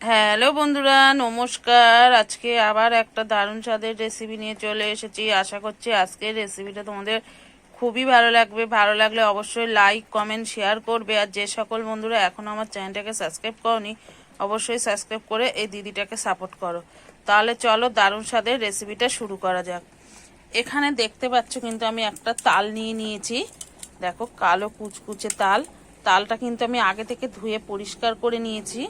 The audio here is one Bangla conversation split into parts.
হ্যালো বন্ধুরা, নমস্কার। আজকে আবার একটা দারুণ স্বাদের রেসিপি নিয়ে চলে এসেছি। আশা করছি আজকের রেসিপিটা তোমাদের খুবই ভালো লাগবে। ভালো লাগলে অবশ্যই লাইক কমেন্ট শেয়ার করবে। আর যে সকল বন্ধুরা এখনও আমার চ্যানেলটাকে সাবস্ক্রাইব করনি, অবশ্যই সাবস্ক্রাইব করে এই দিদিটাকে সাপোর্ট করো। তাহলে চলো দারুণ স্বাদের রেসিপিটা শুরু করা যাক। এখানে দেখতে পাচ্ছ কিন্তু আমি একটা তাল নিয়ে নিয়েছি। দেখো, কালো কুচকুচে তাল। তালটা কিন্তু আমি আগে থেকে ধুয়ে পরিষ্কার করে নিয়েছি।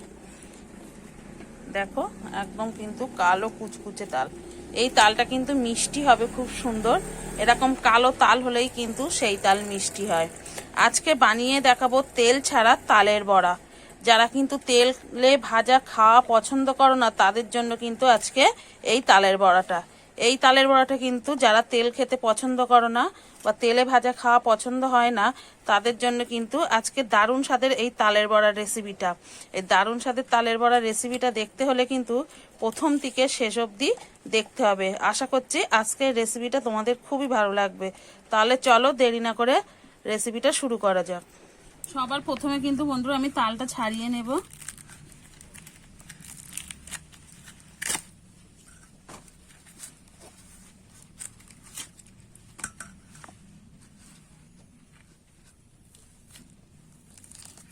দেখো, একদম কিন্তু কালো কুচকুচে তাল। এই তালটা কিন্তু মিষ্টি হবে খুব সুন্দর। এরকম কালো তাল হলেই কিন্তু সেই তাল মিষ্টি হয়। আজকে বানিয়ে দেখাবো তেল ছাড়া তালের বড়া। যারা কিন্তু তেলে ভাজা খাওয়া পছন্দ করো না, তাদের জন্য কিন্তু আজকে এই তালের বড়াটা। এই তালের বড়াটা কিন্তু যারা তেল খেতে পছন্দ করো না বা তেলে ভাজা খাওয়া পছন্দ হয় না, তাদের জন্য কিন্তু আজকে দারুণ স্বাদের এই তালের বড়ার রেসিপিটা এই দারুণ স্বাদের তালের বড়ার রেসিপিটা দেখতে হলে কিন্তু প্রথম থেকে শেষ অবধি দেখতে হবে। আশা করছি আজকের রেসিপিটা তোমাদের খুবই ভালো লাগবে। তাহলে চলো দেরি না করে রেসিপিটা শুরু করা যাক। সবার প্রথমে কিন্তু বন্ধুরা আমি তালটা ছাড়িয়ে নেব।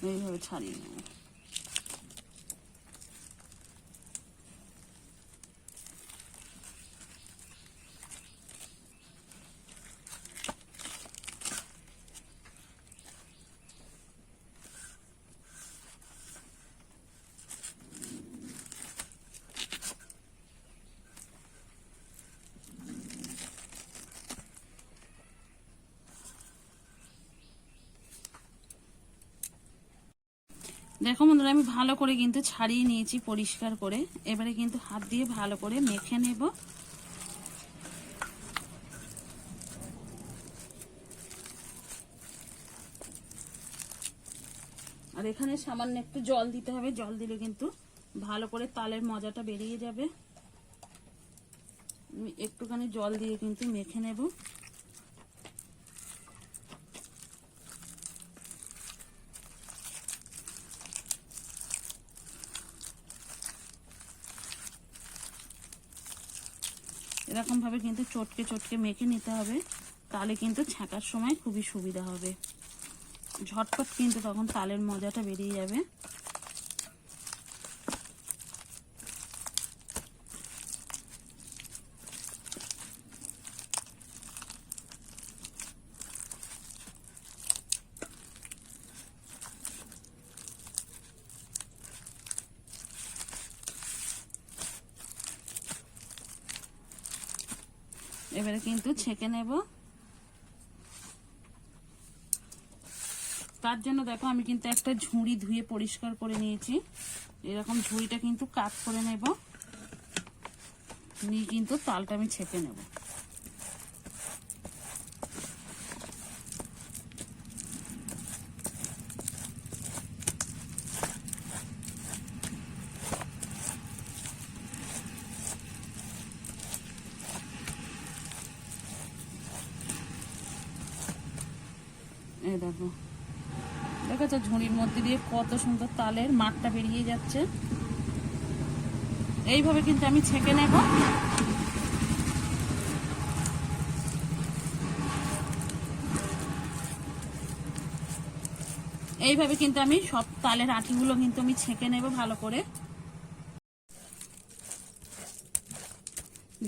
এইভাবে ছাড়িয়ে নেব দেখো বন্ধুরা, আমি ভালো করে কিন্তু ছাড়িয়ে নিয়েছি পরিষ্কার করে। এবারে কিন্তু হাত দিয়ে ভালো করে মেখে নেব। আর এখানে সামান্য একটু জল দিতে হবে। জল দিলে কিন্তু ভালো করে তালের মজাটা বেরিয়ে যাবে। একটুখানি জল দিয়ে কিন্তু মেখে নেব। এরকম ভাবে কিন্তু চটকে চটকে মেখে নিতে হবে তালে কিন্তু ছাঁকার সময় খুবই সুবিধা হবে। ঝটপট কিন্তু তখন তালের মজাটা বেরিয়ে যাবে। এবারে কিন্তু ছেঁকে নেব। তার জন্য দেখো আমি কিন্তু একটা ঝুড়ি ধুয়ে পরিষ্কার করে নিয়েছি। এরকম ঝুড়িটা কিন্তু কাট করে নেব। নিয়ে কিন্তু তালটা আমি ছেঁকে নেব এই দেখো দেখেছ ঝুড়ির মধ্যে দিয়ে কত সুন্দর তালের মাঠটা বেরিয়ে যাচ্ছে। এইভাবে কিন্তু আমি ছেঁকে নেব। এইভাবে কিন্তু আমি সব তালের আটিগুলো কিন্তু আমি ছেঁকে নেব ভালো করে।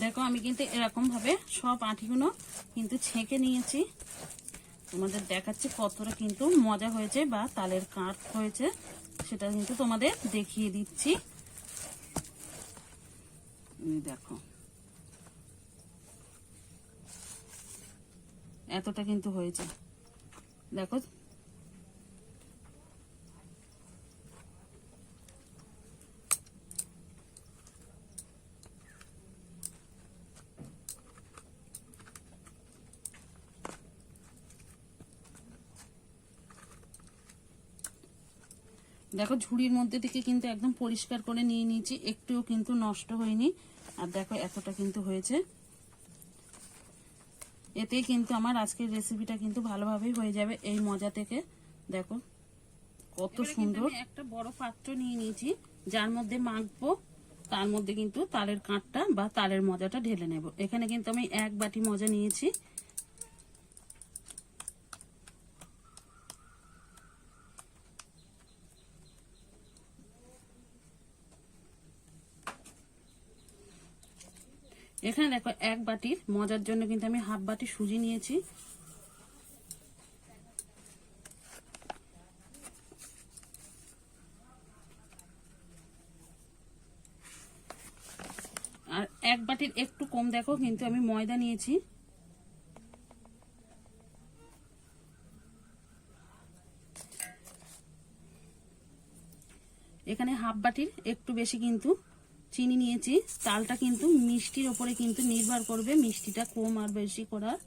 দেখো আমি কিন্তু এরকম ভাবে সব আটিগুলো কিন্তু ছেঁকে নিয়েছি। তোমাদের দেখাচ্ছে কতটা কিন্তু মজা হয়েছে বা তালের কাঠ হয়েছে, সেটা কিন্তু তোমাদের দেখিয়ে দিচ্ছি। দেখো। এতটা কিন্তু হয়েছে। দেখো দেখো ঝুড়ির মধ্যে থেকে কিন্তু একদম পরিষ্কার করে নিয়ে নিয়েছি একটুও কিন্তু নষ্ট হয়নি। আর দেখো এতটা কিন্তু হয়েছে। এতেই কিন্তু আমার আজকের রেসিপিটা কিন্তু ভালোভাবেই হয়ে যাবে এই মজা থেকে। দেখো কত সুন্দর। একটা বড় পাত্র নিয়ে নিয়েছি যার মধ্যে মাখবো তার মধ্যে কিন্তু তালের কাঁটটা বা তালের মজাটা ঢেলে নেব। এখানে কিন্তু আমি এক বাটি মজা নিয়েছি। এখানে দেখো এক বাটির, মজার জন্য কিন্তু আমি হাফ বাটি সুজি নিয়েছি। আর এক বাটির একটু কম দেখো, কিন্তু আমি ময়দা নিয়েছি। এখানে হাফ বাটির, একটু বেশি কিন্তু। চিনি নিয়েছি। চালটা কিন্তু মিষ্টির ওপরে কিন্তু নির্ভর করবে, মিষ্টিটা কম আর বেশি করার।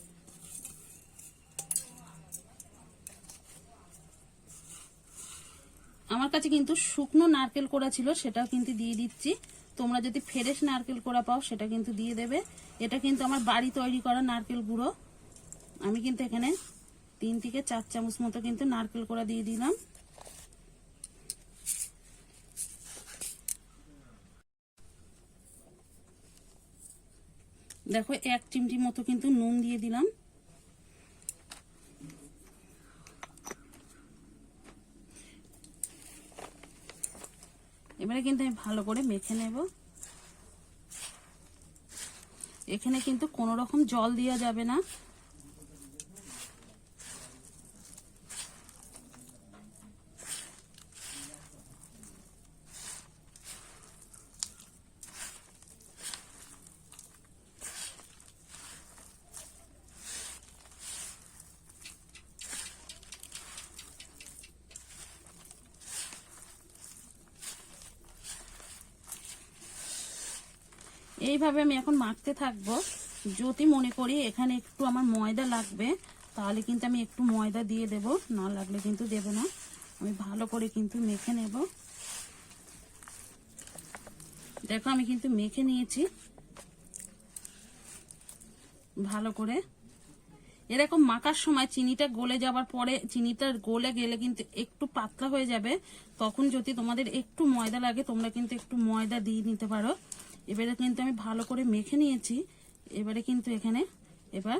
আমার কাছে কিন্তু শুকনো নারকেল কোড়া ছিল, সেটাও কিন্তু দিয়ে দিচ্ছি। তোমরা যদি ফ্রেশ নারকেল কোড়া পাও, সেটা কিন্তু দিয়ে দেবে। এটা কিন্তু আমার বাড়ি তৈরি করা নারকেল গুঁড়ো। আমি কিন্তু এখানে তিন থেকে চার চামচ মতো কিন্তু নারকেল কোড়া দিয়ে দিলাম। দেখো, এক চিমটি মতো কিন্তু নুন দিয়ে দিলাম। এবারে কিন্তু আমি ভালো করে মেখে নেব। এখানে কিন্তু কোনো রকম জল দেওয়া যাবে না। এইভাবে আমি এখন মাখতে থাকব। যদি মনে করি এখানে একটু আমার ময়দা লাগবে, তাহলে কিন্তু আমি একটু ময়দা দিয়ে দেব। না লাগলে কিন্তু দেব না। আমি ভালো করে কিন্তু মেখে নেব। দেখো, আমি কিন্তু মেখে নিয়েছি। ভালো করে। এরকম মাখার সময় চিনিটা গলে যাবার পরে, চিনিটা গলে গেলে কিন্তু একটু পাতলা হয়ে যাবে। তখন যদি তোমাদের একটু ময়দা লাগে, তোমরা কিন্তু একটু ময়দা দিয়ে নিতে পারো। এবারে কিন্তু আমি ভালো করে মেখে নিয়েছি। এবারে কিন্তু এখানে এবার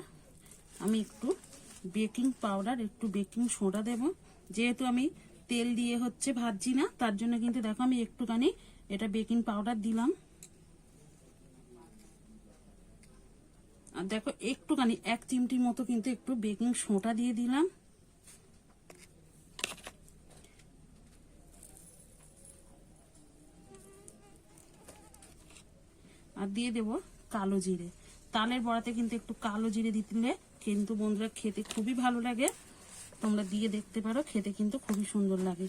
আমি একটু বেকিং পাউডার, একটু বেকিং সোডা দেব। যেহেতু আমি তেল দিয়ে হচ্ছে ভাজছি না, তার জন্য কিন্তু দেখো আমি একটুখানি এটা বেকিং পাউডার দিলাম। আর দেখো একটুখানি, এক চিমটির মতো কিন্তু একটু বেকিং সোডা দিয়ে দিলাম। আর দিয়ে দেব কালো জিরে। তালের বড়াতে কিন্তু একটু কালো জিরে দিলে কিন্তু বন্ধুরা খেতে খুবই ভালো লাগে। তোমরা দিয়ে দেখতে পারো, খেতে কিন্তু খুবই সুন্দর লাগে।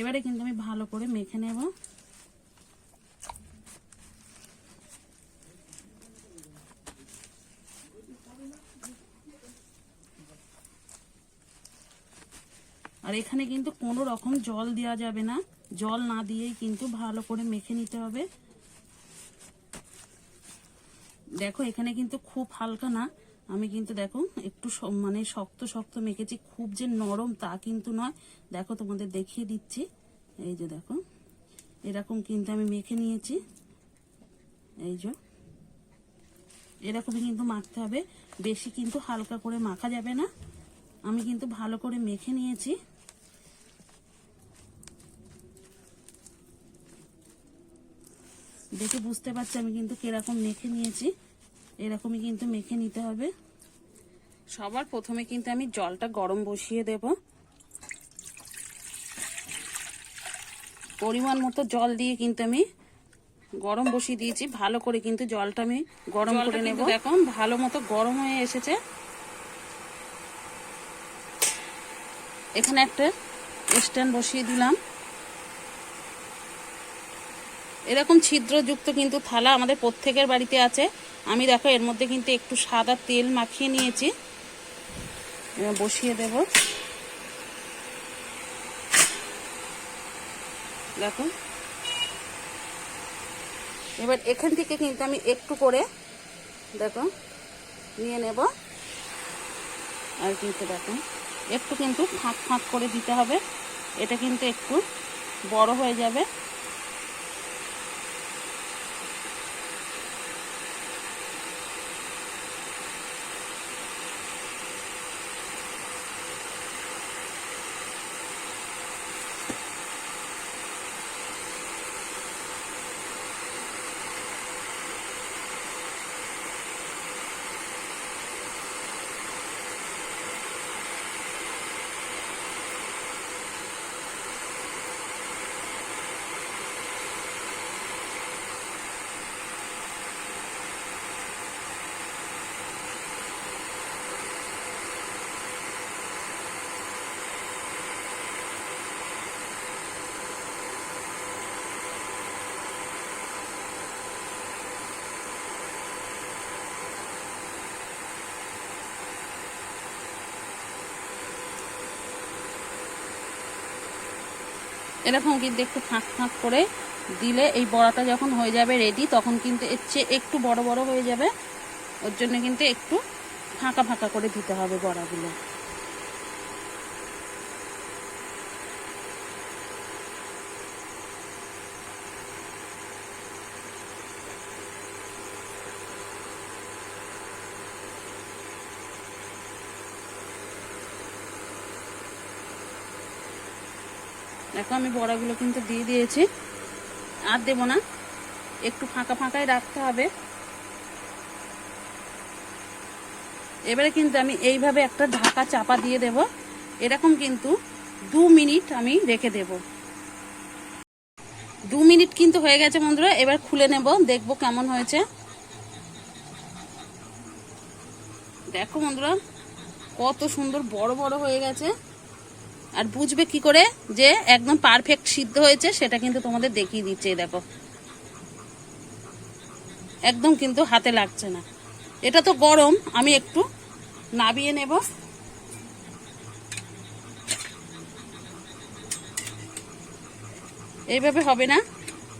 এবারে কিন্তু আমি ভালো করে মেখে নেব। আর এখানে কিন্তু কোনো রকম জল দেওয়া যাবে না। জল না দিয়েই কিন্তু ভালো করে মেখে নিতে হবে। দেখো, এখানে কিন্তু খুব হালকা না। আমি কিন্তু দেখো, একটু মানে শক্ত শক্ত মেখেছি। খুব যে নরম তা কিন্তু নয়। দেখো, তোমাদের দেখিয়ে দিচ্ছি। এই যে দেখো, এরকম কিন্তু আমি মেখে নিয়েছি। এই যে, এরকমই কিন্তু মাখতে হবে। বেশি কিন্তু হালকা করে মাখা যাবে না। আমি কিন্তু ভালো করে মেখে নিয়েছি। দেখে বুঝতে পারছি আমি কিন্তু কীরকম মেখে নিয়েছি। এরকমই কিন্তু মেখে নিতে হবে। সবার প্রথমে কিন্তু আমি জলটা গরম বসিয়ে দেব। পরিমাণ মতো জল দিয়ে কিন্তু আমি গরম বসিয়ে দিয়েছি। ভালো করে কিন্তু জলটা আমি গরম করে নেব। দেখো ভালো মতো গরম হয়ে এসেছে। এখানে একটা স্ট্যান্ড বসিয়ে দিলাম। এরকম ছিদ্রযুক্ত কিন্তু থালা আমাদের প্রত্যেকের বাড়িতে আছে। আমি দেখো, এর মধ্যে কিন্তু একটু সাদা তেল মাখিয়ে নিয়েছি। বসিয়ে দেব। দেখো। এবার এখান থেকে কিন্তু আমি একটু করে, দেখো, নিয়ে নেব। আর কিন্তু দেখো, একটু কিন্তু ফাঁক ফাঁক করে দিতে হবে। এটা কিন্তু একটু বড় হয়ে যাবে। এরকম কিন্তু একটু ফাঁক ফাঁক করে দিলে এই বড়াটা যখন হয়ে যাবে রেডি তখন কিন্তু এর চেয়ে একটু বড় বড় হয়ে যাবে। ওর জন্য কিন্তু একটু ফাঁকা ফাঁকা করে দিতে হবে বড়াগুলো। দেখো আমি বড়াগুলো কিন্তু দিয়ে দিয়েছি। আর দেবো না। একটু ফাঁকা ফাঁকাই রাখতে হবে। এবারে কিন্তু আমি এইভাবে একটা ঢাকা চাপা দিয়ে দেব। এরকম কিন্তু দু মিনিট আমি রেখে দেব। দু মিনিট কিন্তু হয়ে গেছে বন্ধুরা, এবার খুলে নেব, দেখব কেমন হয়েছে। দেখো বন্ধুরা, কত সুন্দর বড় বড় হয়ে গেছে। আর বুঝবে কি করে যে একদম পারফেক্ট সিদ্ধ হয়েছে, সেটা কিন্তু তোমাদের দেখিয়ে দিচ্ছে দেখো। একদম কিন্তু হাতে লাগছে না। এটা তো গরম, আমি একটু নাবিয়ে নেব। এইভাবে হবে না।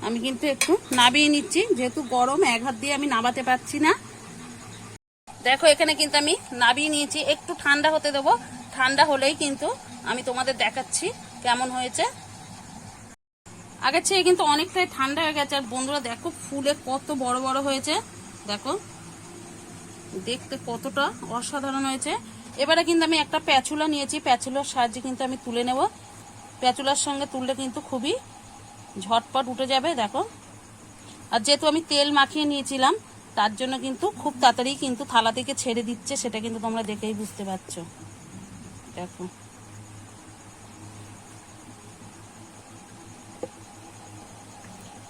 আমি কিন্তু একটু নাবিয়ে নিচ্ছি, যেহেতু গরম, এক হাত দিয়ে আমি নাবাতে পারছি না। দেখো, এখানে কিন্তু আমি নাবিয়ে নিয়েছি। একটু ঠান্ডা হতে দেবো। ঠান্ডা হলেই কিন্তু আমি তোমাদের দেখাচ্ছি কেমন হয়েছে। আগের চেয়ে কিন্তু অনেকটাই ঠান্ডা হয়ে গেছে, আর বন্ধুরা দেখো ফুলে কত বড় বড় হয়েছে। দেখো, দেখতে কতটা অসাধারণ হয়েছে। এবারে কিন্তু আমি একটা প্যাচুলা নিয়েছি, প্যাচুলার সাহায্যে কিন্তু আমি তুলে নেব। প্যাচুলার সঙ্গে তুললে কিন্তু খুবই ঝটপট উঠে যাবে, দেখো। আর যেহেতু আমি তেল মাখিয়ে নিয়েছিলাম, তার জন্য কিন্তু খুব তাড়াতাড়ি কিন্তু থালা থেকে ছেড়ে দিচ্ছে, সেটা কিন্তু তোমরা দেখেই বুঝতে পারছ। দেখো।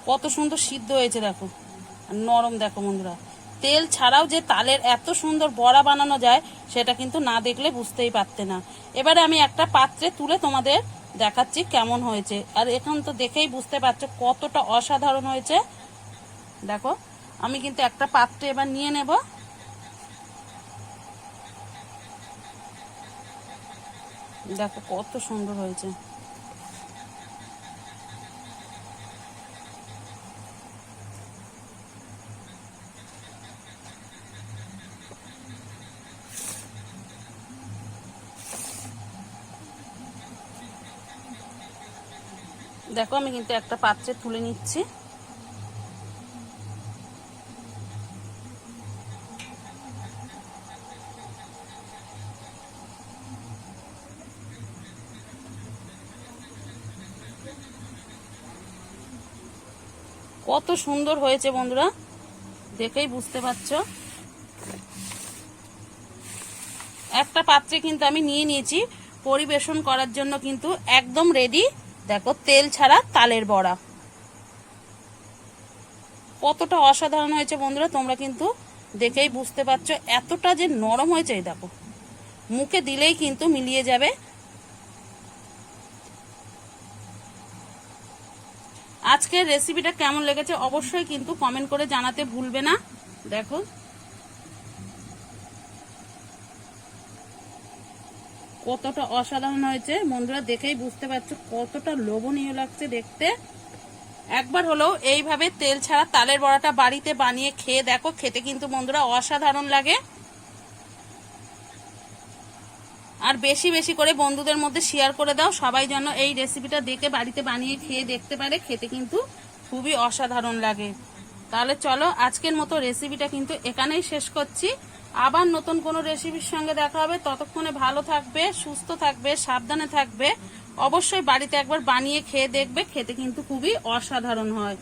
কত সুন্দর সিদ্ধ হয়েছে দেখো। নরম দেখো বন্ধুরা। তেল ছাড়াও যে তালের এত সুন্দর বড়া বানানো যায়, সেটা কিন্তু না দেখলে বুঝতেই পারতে না। এবারে আমি একটা পাত্রে তুলে তোমাদের দেখাচ্ছি কেমন হয়েছে। আর এখন তো দেখেই বুঝতে পারছ কতটা অসাধারণ হয়েছে। দেখো, আমি কিন্তু একটা পাত্রে এবার নিয়ে নেব। দেখো কত সুন্দর হয়েছে। দেখো, আমি কিন্তু একটা পাত্রে তুলে নিচ্ছি। কত সুন্দর হয়েছে বন্ধুরা, দেখেই বুঝতে পারছ। একটা পাত্রে কিন্তু আমি নিয়ে নিয়েছি, পরিবেশন করার জন্য কিন্তু একদম রেডি দেখো, তেল ছাড়া তালের বড়া। কতটা অসাধারণ হয়েছে বন্ধুরা, তোমরা কিন্তু দেখেই বুঝতে পারছ, এতটা যে নরম হয়েছে, এই দেখো। মুখে দিলেই কিন্তু মিলিয়ে যাবে। আজকের রেসিপিটা কেমন লেগেছে অবশ্যই কিন্তু কমেন্ট করে জানাতে ভুলবে না। দেখো। কতটা অসাধারণ হয়েছে। বন্ধুরা, দেখেই বুঝতে পারছ কতটা লোভনীয় লাগছে দেখতে। একবার হলেও এইভাবে তেল ছাড়া তালের বড়াটা বাড়িতে বানিয়ে খেয়ে দেখো, খেতে কিন্তু বন্ধুরা অসাধারণ লাগে। আর বেশি বেশি করে বন্ধুদের মধ্যে শেয়ার করে দাও, সবাই যেন এই রেসিপিটা দেখে বাড়িতে বানিয়ে খেয়ে দেখতে পারে, খেতে কিন্তু খুবই অসাধারণ লাগে। তাহলে চলো, আজকের মতো রেসিপিটা কিন্তু এখানেই শেষ করছি। আবার নতুন কোনো রেসিপির সঙ্গে দেখা হবে। ততক্ষণে ভালো থাকবে, সুস্থ থাকবে, সাবধানে থাকবে। অবশ্যই বাড়িতে একবার বানিয়ে খেয়ে দেখবে, খেতে কিন্তু খুবই অসাধারণ হয়।